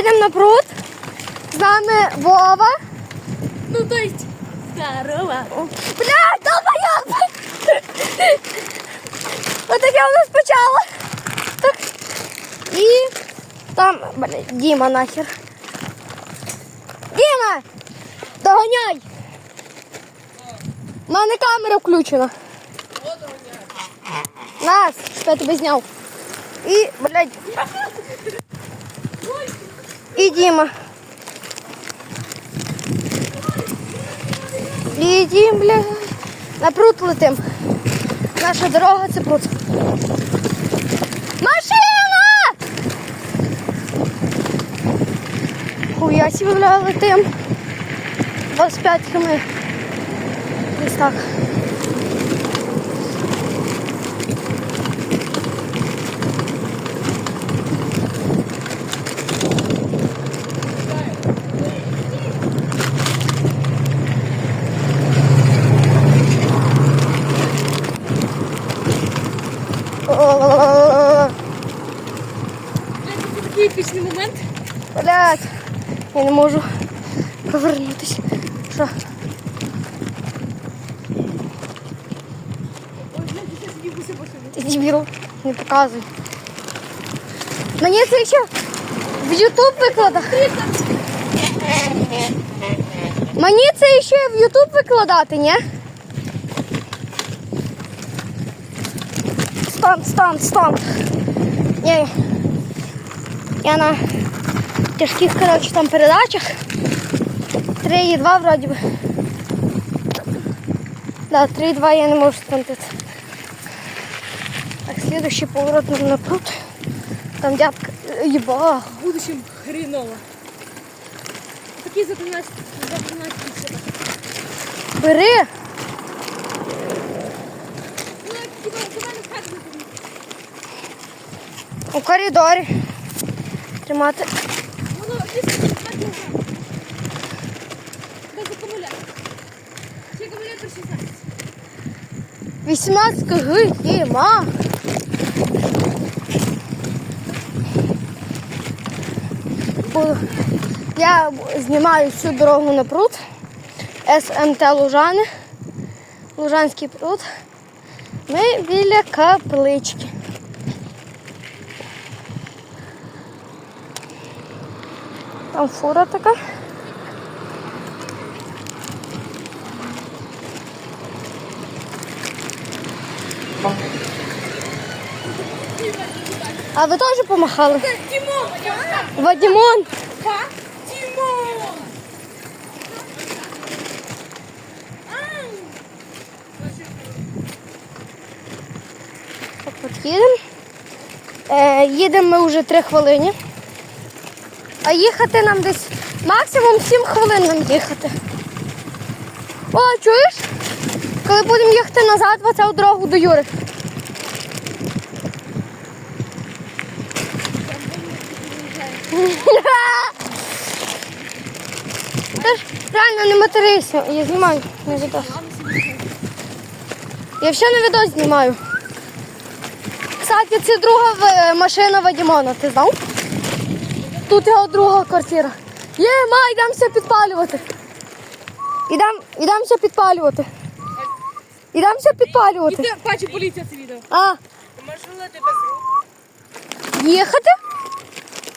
Їдемо на пруд. З нами Вова. Ну, то есть, здорово. Бля, долбоёб! Отаке у нас почало. Так. І там, бля, Діма нахер. Діма! Доганяй! У мене камера включена. Нас, що я тебе зняв. І, блядь. І Діма. І блядь. На пруд летим. Наша дорога це пруд. Машина! Хуя себе, бля, летим. 25 км. Десь так. О, Це такий епічний момент. Блядь, я не можу повернутися. Що? Я. Ти дебіл, не показуй. Мені це ще в Ютуб викладати. Мені це ще в Ютуб викладати, ні? Стан, стан, стан. Ні. Я на тяжких, коротше, там передачах. 3,2 вроді би. Да, 3,2 я не можу стантити. Так, следующий поворот на пруд. Там дядка. Еба. В будущем хреново. Такий за 13, за 13 все. Бери. Ну. У коридорі. Тримати. Воно дійсно так не знаю. Без акумулятора. Чи акумулятор 16? 18 кг. Єма. Я знімаю всю дорогу на пруд. СМТ Лужани. Лужанський пруд. Ми біля каплички. Там фура така. А ви теж помахали? Тимон! Вадімон! Так от їдемо. Е, їдемо ми вже 3 хвилини. А їхати нам десь максимум 7 хвилин нам їхати. О, чуєш? Коли будемо їхати назад, в оцю дорогу до Юри. Ти ж реально не материся, я знімаю на відео. Я все на відео знімаю. Кстати, це друга машина Вадімона, ти знав? Тут його друга квартира. Є, ма, йдемося підпалювати. Ідем, ідемося підпалювати. Ідемося підпалювати. Бачу, поліція це відео. А, Можу лити без рук? їхати?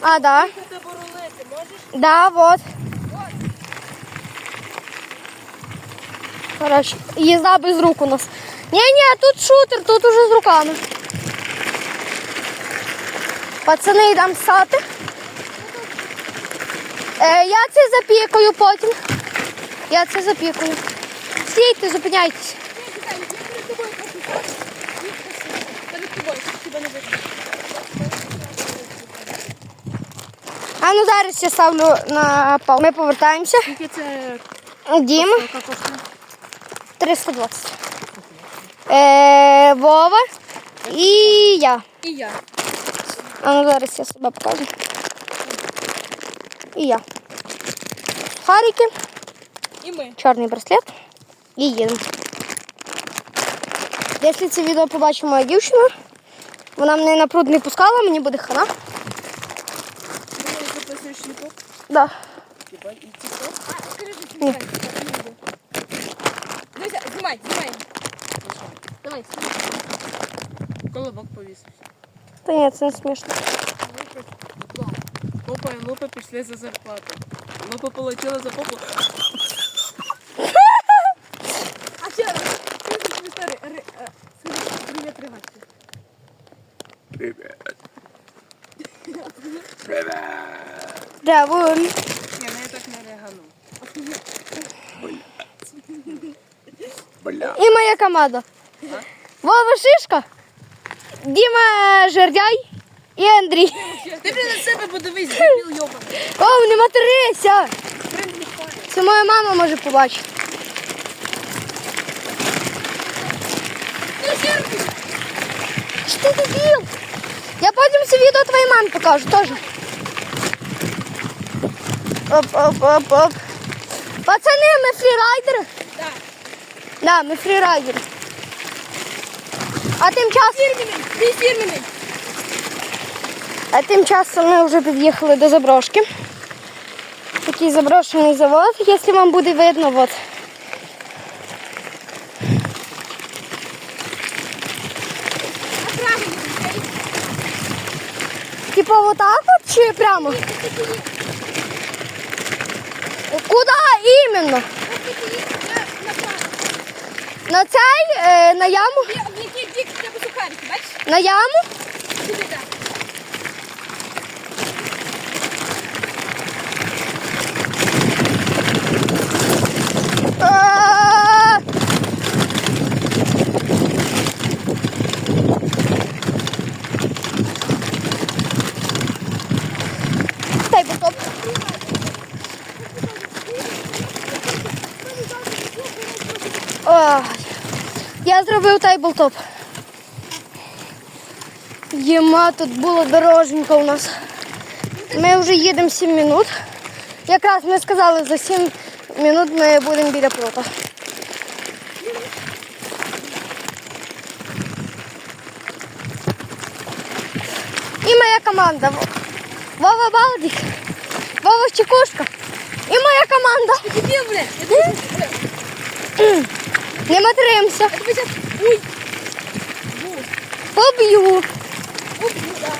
А, да. Ти боролити можеш? Да, вот. Короче, їзда без рук у нас. Ні-ні, тут шутер, тут уже з руками. Пацани, йдемо ссати. Е, я це запікаю потім. Я це запікаю. Стійте, зупиняйтесь. Чекай, я перед тобою. Перед тобою, щоб тебе не видно. А ну зараз я ставлю на пал. Ми повертаємося. Яке це Дім. яка коштує? 320. Е, Вова і я. І я. А ну зараз я себе покажу. І я. Фарики, І ми. чорний браслет і їдемо. Якщо це відео побачить моя дівчина, вона мене на пруд не пускала, мені буде хана. Да. Хіба і тікток? А, скажи, що Ні. знімай. Дивися, знімай, знімай. Давай, знімай. Колобок повісився. Та ні, це не смішно. Попа і лупа пішли за зарплату. Лупа полетіла за попу. А ще раз. Скажи, що історія. Ри- е, скажи, Привіт, Древун. Ні, ну я так не регану. Бля. І моя команда. Вова Шишка, Діма Жердяй і Андрій. Ти блін на себе подивись, дебіл йобаний. О, не материся! Це моя мама може побачити. Що ти дебіл? Я потім це відео твоїй мамі покажу теж. Оп, оп, оп, оп. Пацани, ми фрірайдери. Так. Да, ми фрірайдери. А тим часом, Фірменний, ти фірменний. а тим часом ми вже під'їхали до заброшки. Такий заброшений завод, якщо вам буде видно, от. Направо, Юрій. Типа так вот чи прямо? Куда іменно? На цей, е, на яму? На яму? Сюди, так. А! Дай буток. Ой, Я зробив тайблтоп. Єма, тут була дороженька у нас. Ми вже їдемо 7 минут. Якраз ми сказали, за 7 минут ми будемо біля плота. І моя команда. Вова Балдик, Вова Чекушка. І моя команда. Не матримся. Зараз... Поб'ю. Уп, ну.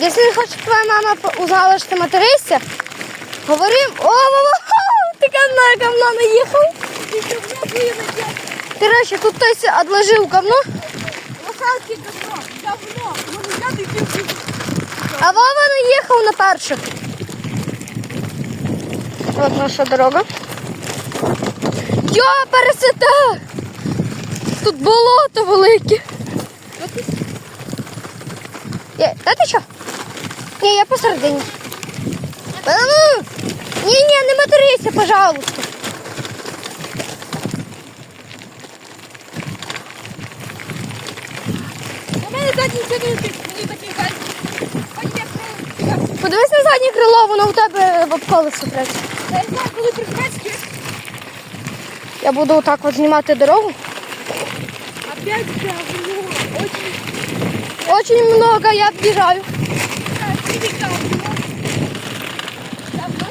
Якщо не хоче твоя мама узнала, що ти материшся, говори, о, ха, ти на говно наїхав. Короче, тут хтось відложив. Говно. Ну, я дебіл. а Вова наїхав на перших. От наша дорога. Йо, пересете! Тут болото велике. Є, та ти що? Ні, я посередині. Ну! Ні, ні, не материся, пожалуйста. У мене задній сидить. Мені я прям. Подивись на заднє крило, воно в тебе в колесо третє. Я не знаю, коли прихватки. Я буду отак от знімати дорогу. Опять говно. Очень Очень много я об'їжджаю. красивый говно. Говно.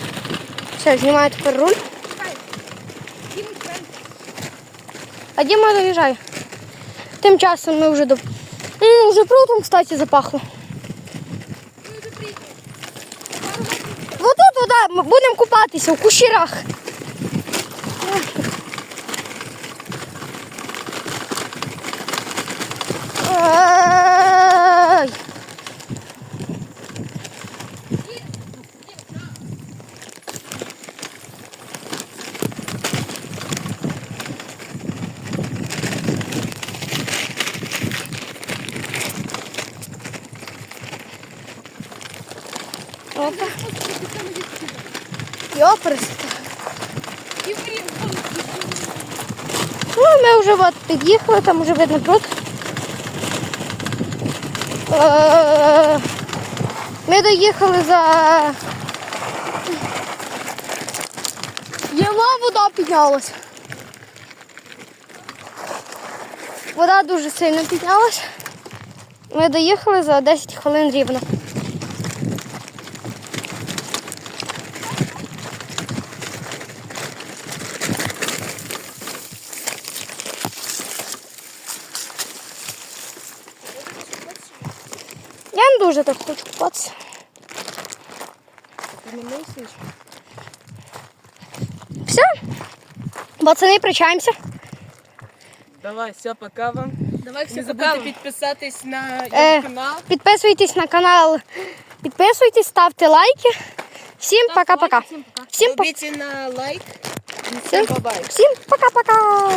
Все, знімаю тепер руль. Чекай. Діма, чекай. А Діма доїжджає. Тим часом ми вже до. М, вже прутом, кстати, запахло. Ну, это приятно. Вот тут вода, будемо купатися в кущерах. Ай. І врів. Ну, ми вже от під'їхали, там вже видно пруд. Е, Ми доїхали за. Єма вода піднялась. Вода дуже сильно піднялась. Ми доїхали за 10 хвилин рівно. Я не дуже так хочу купатися. Все. Пацани, причаємося. Давай, все, пока вам. Давай Не все забудьте покажемо. підписатись на Е, його канал. Підписуйтесь на канал. Підписуйтесь, ставте лайки. Всім пока-пока. Всім пока. Всім пока. Робіть на лайк. Всім, Всім бабай. всім пока-пока.